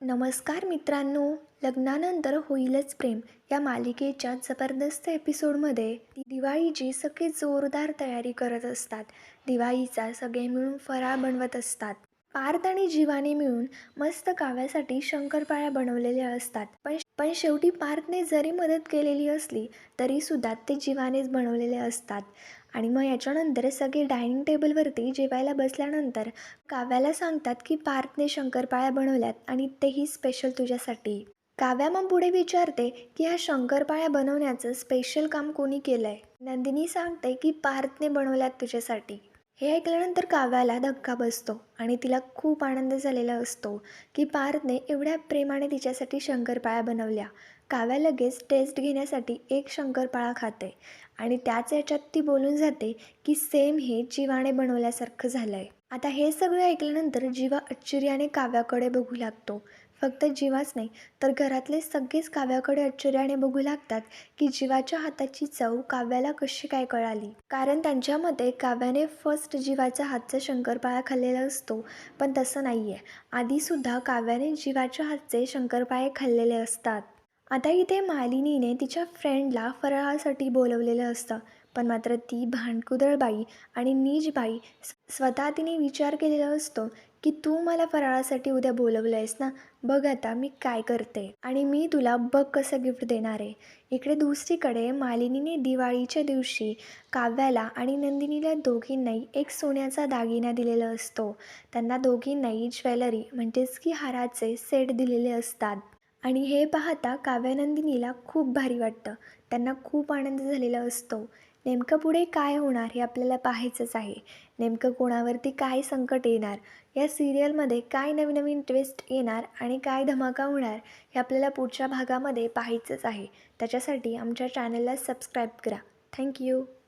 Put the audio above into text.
नमस्कार मित्रांनो लग्नानंतर होईलच प्रेम या मालिकेच्या जबरदस्त एपिसोडमध्ये दिवाळीची सगळी जोरदार तयारी करत असतात दिवाळीचा सगळे मिळून फराळ बनवत असतात. पार्थ आणि जीवाने मिळून मस्त काव्यासाठी शंकरपाळ्या बनवलेल्या असतात. पण पण शेवटी पार्थने जरी मदत केलेली असली तरीसुद्धा ते जीवानेच बनवलेले असतात. आणि मग याच्यानंतर सगळे डायनिंग टेबलवरती जेवायला बसल्यानंतर काव्याला सांगतात की पार्थने शंकरपाळ्या बनवल्यात आणि तेही स्पेशल तुझ्यासाठी. काव्या मग पुढे विचारते की ह्या शंकरपाळ्या बनवण्याचं स्पेशल काम कोणी केलं आहे नंदिनी सांगते की पार्थने बनवल्यात तुझ्यासाठी. हे ऐकल्यानंतर काव्याला धक्का बसतो आणि तिला खूप आनंद झालेला असतो की पार्थने एवढ्या प्रेमाने तिच्यासाठी शंकरपाळ्या बनवल्या. काव्या लगेच टेस्ट घेण्यासाठी एक शंकरपाळा खाते आणि त्याच याच्यात ती बोलून जाते की सेम हे जीवाने बनवल्यासारखं झालं आहे आता हे सगळं ऐकल्यानंतर जीवा आश्चर्याने काव्याकडे बघू लागतो. फक्त जीवाच नाही तर घरातले सगळेच काव्याकडे आश्चर्याने बघू लागतात की जीवाच्या हाताची चव काव्याला कशी काय कळाली. कारण त्यांच्या मते काव्याने फर्स्ट जीवाच्या हातचा शंकरपाळा खाल्लेला असतो पण तसं नाही आहे आधीसुद्धा काव्याने जीवाच्या हातचे शंकरपाळे खाल्लेले असतात. आता इथे मालिनीने तिच्या फ्रेंडला फराळासाठी बोलवलेलं असतं. पण मात्र ती भांडकुदळबाई आणि नीजबाई स्वतः तिने विचार केलेला असतो की तू मला फराळासाठी उद्या बोलवलं आहेस ना? बघ आता मी काय करते आणि मी तुला बघ कसं गिफ्ट देणार आहे. इकडे दुसरीकडे मालिनीने दिवाळीच्या दिवशी काव्याला आणि नंदिनीला दोघींनाही एक सोन्याचा दागिना दिलेला असतो. त्यांना दोघींनाही ज्वेलरी म्हणजेच की हाराचे सेट दिलेले असतात. आणि हे पाहता काव्यानंदिनीला खूप भारी वाटतं. त्यांना खूप आनंद झालेला असतो. नेमकं पुढे काय होणार हे आपल्याला पाहायचंच आहे. नेमकं कोणावरती काय संकट येणार? या सिरियलमध्ये काय नवीन नवीन ट्विस्ट येणार आणि काय धमाका होणार हे आपल्याला पुढच्या भागामध्ये पाहायचंच आहे. त्याच्यासाठी आमच्या चॅनलला सबस्क्राईब करा. थँक्यू